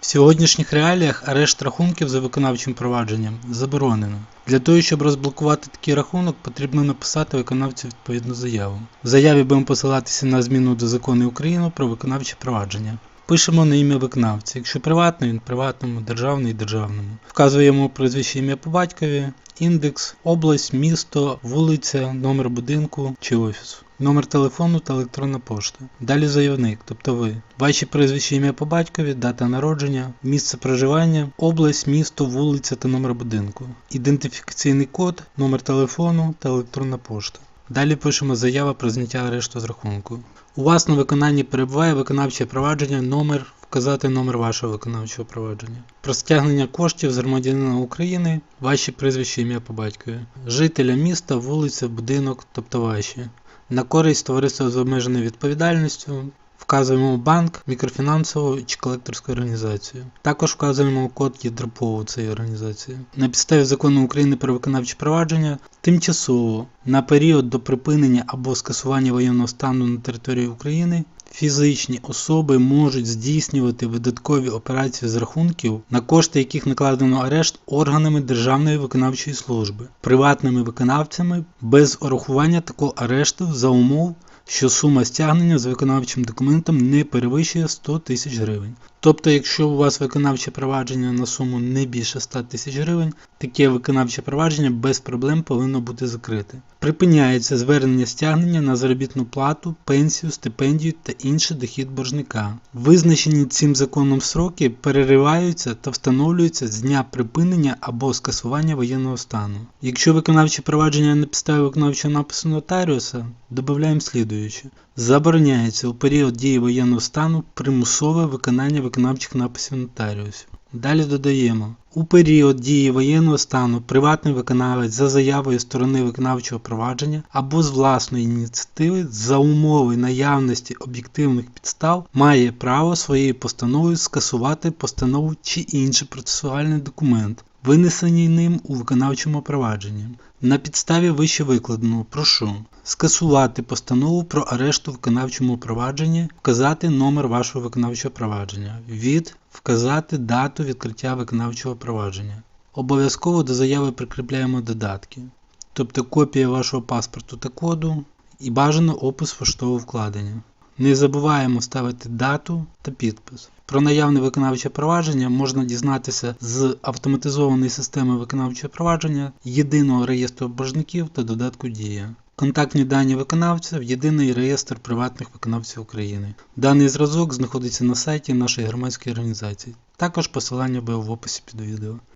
В сьогоднішніх реаліях арешт рахунків за виконавчим провадженням заборонено. Для того, щоб розблокувати такий рахунок, потрібно написати виконавцю відповідну заяву. В заяві будемо посилатися на зміну до закону України про виконавче провадження. Пишемо на ім'я виконавця. Якщо приватний, він приватному, державний державному. Вказуємо прізвище ім'я по батькові, індекс, область, місто, вулиця, номер будинку чи офісу. Номер телефону та електронна пошта. Далі заявник, тобто ви. Ваші прізвище ім'я по батькові, дата народження, місце проживання, область, місто, вулиця та номер будинку. Ідентифікаційний код, номер телефону та електронна пошта. Далі пишемо заява про зняття арешту з рахунку. У вас на виконанні перебуває виконавче провадження, номер, вказати номер вашого виконавчого провадження. Про стягнення коштів з громадянина України, ваші прізвище ім'я по батькові, жителя міста, вулиця, будинок, тобто ваші. На користь товариства з обмеженою відповідальністю вказуємо банк, мікрофінансову чи колекторську організацію. Також вказуємо код ЄДРПОВу цієї організації. На підставі закону України про виконавче провадження тимчасово на період до припинення або скасування воєнного стану на території України фізичні особи можуть здійснювати видаткові операції з рахунків, на кошти яких накладено арешт органами Державної виконавчої служби, приватними виконавцями без урахування такого арешту за умов, що сума стягнення з виконавчим документом не перевищує 100 тисяч гривень. Тобто, якщо у вас виконавче провадження на суму не більше 100 тисяч гривень, таке виконавче провадження без проблем повинно бути закрите. Припиняється звернення стягнення на заробітну плату, пенсію, стипендію та інший дохід боржника. Визначені цим законом сроки перериваються та встановлюються з дня припинення або скасування воєнного стану. Якщо виконавче провадження на підставі виконавчого напису нотаріуса, додаємо слідуюче. Забороняється у період дії воєнного стану примусове виконання виконавчих написів нотаріусів. Далі додаємо: у період дії воєнного стану приватний виконавець за заявою сторони виконавчого провадження або з власної ініціативи за умови наявності об'єктивних підстав має право своєю постановою скасувати постанову чи інший процесуальний документ, винесений ним у виконавчому провадженні. На підставі вище викладеного прошу скасувати постанову про арешт у виконавчому провадженні, вказати номер вашого виконавчого провадження, від вказати дату відкриття виконавчого провадження. Обов'язково до заяви прикріпляємо додатки, тобто копія вашого паспорту та коду і бажано опис поштового вкладення. Не забуваємо ставити дату та підпис. Про наявне виконавче провадження можна дізнатися з автоматизованої системи виконавчого провадження, єдиного реєстру боржників та додатку Дія. Контактні дані виконавця в єдиний реєстр приватних виконавців України. Даний зразок знаходиться на сайті нашої громадської організації. Також посилання буде в описі під відео.